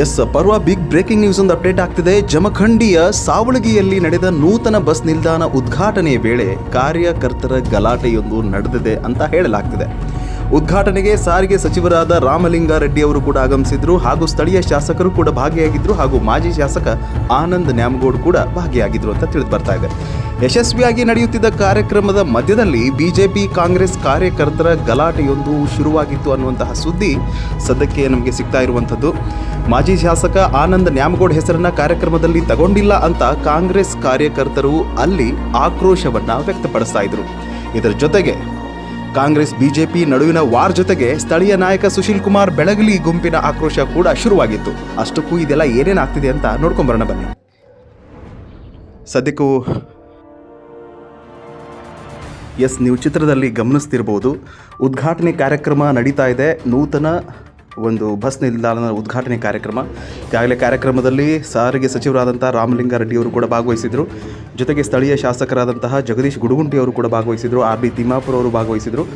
S, ಪರ್ವ big breaking news ಒಂದು update ಆಗ್ತಿದೆ. ಜಮಖಂಡಿಯ ಸಾವಳಗಿಯಲ್ಲಿ ನಡೆದ ನೂತನ ಬಸ್ ನಿಲ್ದಾಣ ಉದ್ಘಾಟನೆಯ ವೇಳೆ ಕಾರ್ಯಕರ್ತರ ಗಲಾಟೆಯೊಂದು ನಡೆದಿದೆ ಅಂತ ಹೇಳಲಾಗ್ತಿದೆ. ಉದ್ಘಾಟನೆಗೆ ಸಾರಿಗೆ ಸಚಿವರಾದ ರಾಮಲಿಂಗಾರೆಡ್ಡಿ ಅವರು ಕೂಡ ಆಗಮಿಸಿದ್ರು ಹಾಗೂ ಸ್ಥಳೀಯ ಶಾಸಕರು ಕೂಡ ಭಾಗಿಯಾಗಿದ್ರು ಹಾಗೂ ಮಾಜಿ ಶಾಸಕ ಆನಂದ್ ನ್ಯಾಮಗೌಡ್ ಕೂಡ ಭಾಗಿಯಾಗಿದ್ರು ಅಂತ ತಿಳಿದು ಬರ್ತಾ ಇದೆ. ಯಶಸ್ವಿಯಾಗಿ ನಡೆಯುತ್ತಿದ್ದ ಕಾರ್ಯಕ್ರಮದ ಮಧ್ಯದಲ್ಲಿ ಬಿಜೆಪಿ ಕಾಂಗ್ರೆಸ್ ಕಾರ್ಯಕರ್ತರ ಗಲಾಟೆಯೊಂದು ಶುರುವಾಗಿತ್ತು ಅನ್ನುವಂತಹ ಸುದ್ದಿ ಸದ್ಯಕ್ಕೆ ನಮಗೆ ಸಿಗ್ತಾ ಇರುವಂಥದ್ದು. ಮಾಜಿ ಶಾಸಕ ಆನಂದ್ ನ್ಯಾಮಗೌಡ್ ಹೆಸರನ್ನ ಕಾರ್ಯಕ್ರಮದಲ್ಲಿ ತಗೊಂಡಿಲ್ಲ ಅಂತ ಕಾಂಗ್ರೆಸ್ ಕಾರ್ಯಕರ್ತರು ಅಲ್ಲಿ ಆಕ್ರೋಶವನ್ನ ವ್ಯಕ್ತಪಡಿಸ್ತಾ ಇದ್ರು. ಇದರ ಜೊತೆಗೆ ಕಾಂಗ್ರೆಸ್, ಬಿಜೆಪಿ ನಡುವಿನ ವಾರ್ ಜೊತೆಗೆ ಸ್ಥಳೀಯ ನಾಯಕ ಸುಶೀಲ್ ಕುಮಾರ್ ಬೆಳಗಲಿ ಗುಂಪಿನ ಆಕ್ರೋಶ ಕೂಡ ಶುರುವಾಗಿತ್ತು. ಅಷ್ಟಕ್ಕೂ ಇದೆಲ್ಲ ಏನೇನಾಗ್ತಿದೆ ಅಂತ ನೋಡ್ಕೊಂಬರೋಣ ಬನ್ನಿ. ಸದ್ಯಕ್ಕೂ ಎಸ್ ನೀವು ಚಿತ್ರದಲ್ಲಿ ಗಮನಿಸ್ತಿರ್ಬೋದು, ಉದ್ಘಾಟನೆ ಕಾರ್ಯಕ್ರಮ ನಡೀತಾ ಇದೆ. ನೂತನ ಒಂದು ಬಸ್ ನಿಲ್ದಾಣದ ಉದ್ಘಾಟನೆ ಕಾರ್ಯಕ್ರಮ. ಈಗಾಗಲೇ ಕಾರ್ಯಕ್ರಮದಲ್ಲಿ ಸಾರಿಗೆ ಸಚಿವರಾದಂಥ ರಾಮಲಿಂಗಾರೆಡ್ಡಿಯವರು ಕೂಡ ಭಾಗವಹಿಸಿದರು. ಜೊತೆಗೆ ಸ್ಥಳೀಯ ಶಾಸಕರಾದಂತಹ ಜಗದೀಶ್ ಗುಡುಗುಂಟಿ ಅವರು ಕೂಡ ಭಾಗವಹಿಸಿದರು. ಆರ್ ಬಿ ತಿಮ್ಮಾಪುರ ಅವರು ಭಾಗವಹಿಸಿದರು.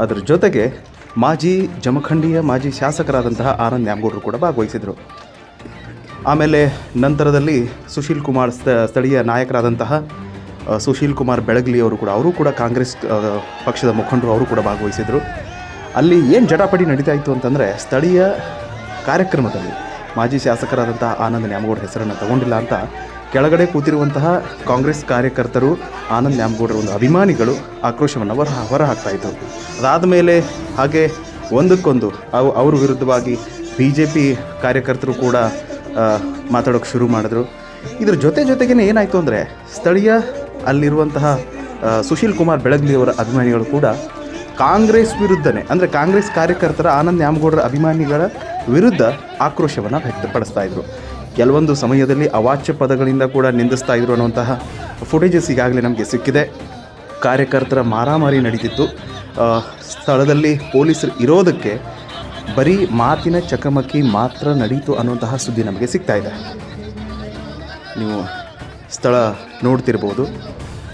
ಅದರ ಜೊತೆಗೆ ಮಾಜಿ ಜಮಖಂಡಿಯ ಮಾಜಿ ಶಾಸಕರಾದಂತಹ ಆನಂದ್ ನ್ಯಾಮಗೌಡರು ಕೂಡ ಭಾಗವಹಿಸಿದರು. ಆಮೇಲೆ ನಂತರದಲ್ಲಿ ಸುಶೀಲ್ ಕುಮಾರ್ ಸ್ಥ- ಸ್ಥಳೀಯ ನಾಯಕರಾದಂತಹ ಸುಶೀಲ್ ಕುಮಾರ್ ಬೆಳಗ್ಲಿ ಅವರು ಕೂಡ ಅವರು ಕೂಡ ಕಾಂಗ್ರೆಸ್ ಪಕ್ಷದ ಮುಖಂಡರು, ಅವರು ಕೂಡ ಭಾಗವಹಿಸಿದರು. ಅಲ್ಲಿ ಏನು ಜಟಾಪಟಿ ನಡೀತಾ ಇತ್ತು ಅಂತಂದರೆ ಸ್ಥಳೀಯ ಕಾರ್ಯಕ್ರಮದಲ್ಲಿ ಮಾಜಿ ಶಾಸಕರಾದಂಥ ಆನಂದ್ ನ್ಯಾಮಗೌಡ ಹೆಸರನ್ನು ತಗೊಂಡಿಲ್ಲ ಅಂತ ಕೆಳಗಡೆ ಕೂತಿರುವಂತಹ ಕಾಂಗ್ರೆಸ್ ಕಾರ್ಯಕರ್ತರು ಆನಂದ್ ನ್ಯಾಮಗೌಡರ ಒಂದು ಅಭಿಮಾನಿಗಳು ಆಕ್ರೋಶವನ್ನು ಹೊರ ಹೊರಹಾಕ್ತಾ ಇದ್ದರು ಅದಾದ ಮೇಲೆ ಹಾಗೆ ಒಂದಕ್ಕೊಂದು ಅವು ಅವ್ರ ವಿರುದ್ಧವಾಗಿ ಬಿ ಜೆ ಪಿ ಕಾರ್ಯಕರ್ತರು ಕೂಡ ಮಾತಾಡೋಕ್ಕೆ ಶುರು ಮಾಡಿದ್ರು. ಇದ್ರ ಜೊತೆ ಜೊತೆಗೇ ಏನಾಯಿತು ಅಂದರೆ ಸ್ಥಳೀಯ ಅಲ್ಲಿರುವಂತಹ ಸುಶೀಲ್ ಕುಮಾರ್ ಬೆಳಗ್ಲಿಯವರ ಅಭಿಮಾನಿಗಳು ಕೂಡ ಕಾಂಗ್ರೆಸ್ ವಿರುದ್ಧನೇ, ಅಂದರೆ ಕಾಂಗ್ರೆಸ್ ಕಾರ್ಯಕರ್ತರ ಆನಂದ್ ನ್ಯಾಮಗೌಡರ ಅಭಿಮಾನಿಗಳ ವಿರುದ್ಧ ಆಕ್ರೋಶವನ್ನು ವ್ಯಕ್ತಪಡಿಸ್ತಾ ಇದ್ರು. ಕೆಲವೊಂದು ಸಮಯದಲ್ಲಿ ಅವಾಚ್ಯ ಪದಗಳಿಂದ ಕೂಡ ನಿಂದಿಸ್ತಾ ಇದ್ರು ಅನ್ನುವಂತಹ ಫುಟೇಜಸ್ ಈಗಾಗಲೇ ನಮಗೆ ಸಿಕ್ಕಿದೆ. ಕಾರ್ಯಕರ್ತರ ಮಾರಾಮಾರಿ ನಡೀತಿತ್ತು. ಸ್ಥಳದಲ್ಲಿ ಪೊಲೀಸರು ಇರೋದಕ್ಕೆ ಬರೀ ಮಾತಿನ ಚಕಮಕಿ ಮಾತ್ರ ನಡೀತು ಅನ್ನುವಂತಹ ಸುದ್ದಿ ನಮಗೆ ಸಿಗ್ತಾ ಇದೆ. ನೀವು ಸ್ಥಳ ನೋಡ್ತಿರ್ಬೋದು.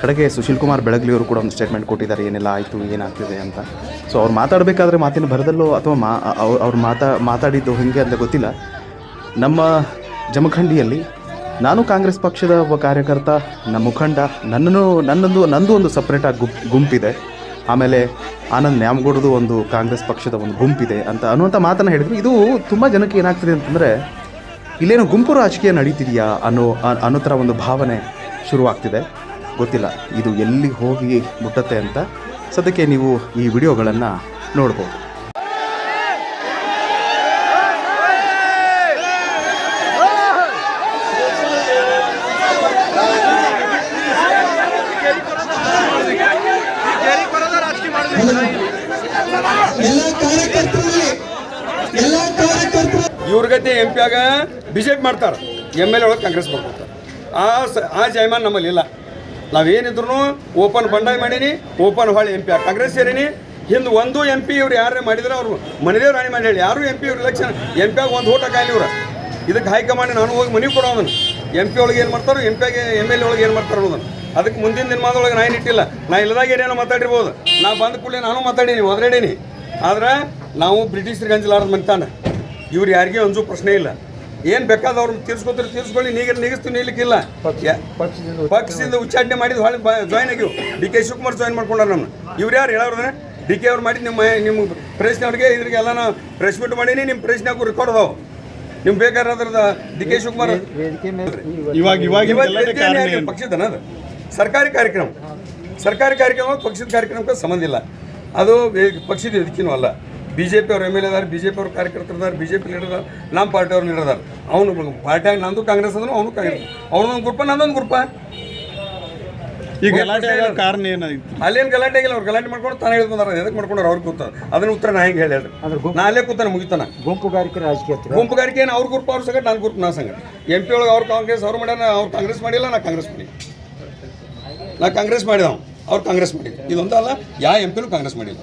ಕಡೆಗೆ ಸುಶೀಲ್ ಕುಮಾರ್ ಬೆಳಗ್ಲಿ ಅವರು ಕೂಡ ಒಂದು ಸ್ಟೇಟ್ಮೆಂಟ್ ಕೊಟ್ಟಿದ್ದಾರೆ, ಏನೆಲ್ಲ ಆಯಿತು, ಏನಾಗ್ತಿದೆ ಅಂತ. ಸೊ ಅವ್ರು ಮಾತಾಡಬೇಕಾದ್ರೆ ಮಾತಿನ ಭರದಲ್ಲೋ ಅಥವಾ ಮಾ ಅವ್ರು ಮಾತಾ ಮಾತಾಡಿದ್ದು ಹೇಗೆ ಅಂತ ಗೊತ್ತಿಲ್ಲ. ನಮ್ಮ ಜಮಖಂಡಿಯಲ್ಲಿ ನಾನು ಕಾಂಗ್ರೆಸ್ ಪಕ್ಷದ ಒಬ್ಬ ಕಾರ್ಯಕರ್ತ, ನಮ್ಮ ಮುಖಂಡ, ನನ್ನನ್ನು ನನ್ನೊಂದು ನಂದು ಒಂದು ಸಪ್ರೇಟಾಗಿ ಗುಂಪ್ ಗುಂಪಿದೆ. ಆಮೇಲೆ ಆನಂದ್ ನ್ಯಾಮಗೌಡದು ಒಂದು ಕಾಂಗ್ರೆಸ್ ಪಕ್ಷದ ಒಂದು ಗುಂಪಿದೆ ಅಂತ ಅನ್ನುವಂಥ ಮಾತನ್ನು ಹೇಳಿದ್ರು. ಇದು ತುಂಬ ಜನಕ್ಕೆ ಏನಾಗ್ತಿದೆ ಅಂತಂದರೆ, ಇಲ್ಲೇನೋ ಗುಂಪು ರಾಜಕೀಯ ನಡೀತಿದೆಯಾ ಅನ್ನೋ ಅನ್ನೋ ಥರ ಒಂದು ಭಾವನೆ ಶುರುವಾಗ್ತಿದೆ. ಗೊತ್ತಿಲ್ಲ. ಇದು ಎಲ್ಲಿ ಹೋಗಿ ಮುಟ್ಟತ್ತೆ ಅಂತ ಸದ್ಯಕ್ಕೆ ನೀವು ಈ ವಿಡಿಯೋಗಳನ್ನು ನೋಡ್ಬೋದು. ಎಲ್ಲ ಕಾರ್ಯಕರ್ತರಲ್ಲಿ ಎಲ್ಲ ಕಾರ್ಯಕರ್ತರು ಇವ್ರ ಗತಿ ಎಂ ಪಿ ಆಗ ಬಿ ಜೆ ಪಿ ಮಾಡ್ತಾರೆ. ಎಂ ಎಲ್ ಎ ಒಳಗೆ ಕಾಂಗ್ರೆಸ್ ಬರ್ಕೊಡ್ತಾರೆ ಆ ಸ ಆ ಜಯಮಾನ್ ನಮ್ಮಲ್ಲಿ ಇಲ್ಲ. ನಾವೇನಿದ್ರು ಓಪನ್ ಬಂಡಾಯ ಮಾಡೀನಿ, ಓಪನ್ ಹೊಳೆ ಎಂ ಪಿ ಕಾಂಗ್ರೆಸ್ ಸೇರೀನಿ. ಹಿಂದೆ ಒಂದು ಎಂ ಪಿ ಇವ್ರು ಯಾರೇ ಮಾಡಿದ್ರೆ ಅವರು? ಮನೆದೇವ್ ರಾಣಿ ಮಾಡಿ ಹೇಳಿ. ಯಾರು ಎಂ ಪಿ ಇವ್ರು? ಇಲೆಕ್ಷನ್ ಎಂ ಪಿ ಆಗ ಒಂದು ಓಟ ಕಾಯಿಲಿ ಇವ್ರು. ಇದಕ್ಕೆ ಹೈಕಮಾಂಡ್ ನಾನು ಹೋಗಿ ಮನೆಗೆ ಕೊಡೋದನ್ನು ಎಂ ಪಿ ಒಳಗೆ ಏನು ಮಾಡ್ತಾರೋ ಎಂ ಪಿ ಆಗಿ ಎಂ ಎಲ್ ಎ ಒಳಗೆ ಏನು ಮಾಡ್ತಾರೋ ಅನ್ನೋದನ್ನು ಅದಕ್ಕೆ ಮುಂದಿನ ದಿನಮಾನದೊಳಗೆ ನಾನು ಇಟ್ಟಿಲ್ಲ. ನಾ ಇಲ್ಲದಾಗ ಏನೇನೋ ಮಾತಾಡಿರ್ಬೋದು. ನಾ ಬಂದ ಕೂಡಲೇ ನಾನು ಮಾತಾಡೀನಿ ಒದರಾಡೀನಿ ಆದ್ರೆ ನಾವು ಬ್ರಿಟಿಷರಿಗೆ ಮನೆ ತಾನೆ ಇವ್ರು ಯಾರಿಗೂ ಅಂಜು ಪ್ರಶ್ನೆ ಇಲ್ಲ. ಏನು ಅವ್ರನ್ನ ತೀರ್ಸ್ಕೊತಾರೆ ತೀರ್ಸ್ಕೊಳ್ಳಿ ನೀಗ ನೀಗಿಸ್ತೀವಿ ನಿಲ್ಲಿಕ್ಕಿಲ್ಲ ಯಾ- ಪಕ್ಷದಿಂದ ಉಚ್ಚಾಟನೆ ಮಾಡಿದ್ ಹೊಳೆ ಜಾಯ್ನ್ ಆಗಿವು ಡಿ ಕೆ ಶಿವಕುಮಾರ್ ಜಾಯ್ನ್ ಮಾಡ್ಕೊಂಡಾರ ನಮ್ಮ ಇವ್ರು ಯಾರು ಹೇಳೋದ್ರೆ ಡಿ ಕೆ ಅವ್ರು ಮಾಡಿ ನಿಮ್ಮ ನಿಮ್ಮ ಪ್ರೆಸ್ನವ್ರಿಗೆ ಇದ್ರಿಗೆ ಎಲ್ಲ ಪ್ರೆಸ್ ಮೀಟ್ ಮಾಡೀನಿ ನಿಮ್ಮ ಪ್ರೆಸ್ನಾಗೂ ರೆಕಾರ್ಡ್ ಅದಾವೆ. ನಿಮ್ಗೆ ಬೇಕಾದ್ರೆ ಡಿ ಕೆ ಶಿವಕುಮಾರ್ ಇವಾಗ ಇವಾಗ ಪಕ್ಷದನ ಅದು. ಸರ್ಕಾರಿ ಕಾರ್ಯಕ್ರಮ. ಸರ್ಕಾರಿ ಕಾರ್ಯಕ್ರಮ ಪಕ್ಷದ ಕಾರ್ಯಕ್ರಮಕ್ಕೆ ಸಂಬಂಧ ಇಲ್ಲ. ಅದು ಪಕ್ಷದ ವೇದಿಕೆನೂ ಅಲ್ಲ. ಬಿ ಜೆ ಪಿ ಅವ್ರ ಎಂ ಎಲ್ ಎದಾರ ಬಿ ಜೆ ಪಿ ಅವ್ರ ಕಾರ್ಯಕರ್ತರು ಇದಾರೆ ಬಿ ಜೆ ಪಿ ಲೀಡರ್ ನಮ್ಮ ಪಾರ್ಟಿ ಅವ್ರು ಲೀಡರ್ ಅದಾರ ಅವನು ಪಾರ್ಟಿಯಾಗ ನಂದು ಕಾಂಗ್ರೆಸ್ ಅಂದ್ರೆ ಅವನು ಕಾಂಗ್ರೆಸ್. ಅವ್ರದೊಂದು ಗ್ರೂಪ ನಂದೊಂದು ಗ್ರೂಪ ಈಗ ಗಲಾಟೆ ಆಗೋ ಕಾರಣ ಏನಾಗಿತ್ತು ಅಲ್ಲೇನು ಗಲಾಟೆ ಆಗಿಲ್ಲ ಅವ್ರು ಗಲಾಟೆ ಮಾಡ್ಕೊಂಡು ತಾನೇ ಹೇಳಿದ್ ಬಂದಾರ. ಎದಕ್ಕೆ ಮಾಡ್ಕೊಂಡ್ರೆ ಅವ್ರು ಕೂತ ಅದನ್ನ ಉತ್ತರ ನಾ ಹೆಂಗೆ ಹೇಳಿ ನಾ ಅಲ್ಲೇ ಕೂತಾನೆ ಮುಗಿತಾನ. ಗುಂಪುಗಾರಿಕೆ ರಾಜಕೀಯ ಗುಂಪುಗಾರಿಕೆ ಏನು ಅವ್ರ ಗ್ರೂಪ್ ಅವ್ರ ಸಂಗಟ ನಾನು ಗ್ರೂಪ್ ನಾ ಸಂಗಟ ಎಂ ಪಿ ಒಳಗೆ ಅವ್ರು ಕಾಂಗ್ರೆಸ್ ಅವ್ರು ಮಾಡ್ಯಾರ ಅವ್ರು ಕಾಂಗ್ರೆಸ್ ಮಾಡಿಲ್ಲ ನಾ ಕಾಂಗ್ರೆಸ್ ಮಾಡಿ ನಾ ಕಾಂಗ್ರೆಸ್ ಮಾಡಿದ ಅವ್ರು ಕಾಂಗ್ರೆಸ್ ಮಾಡಿ ಇದೊಂದಲ್ಲ ಯಾವ ಎಂ ಪಿನೂ ಕಾಂಗ್ರೆಸ್ ಮಾಡಿಲ್ಲ.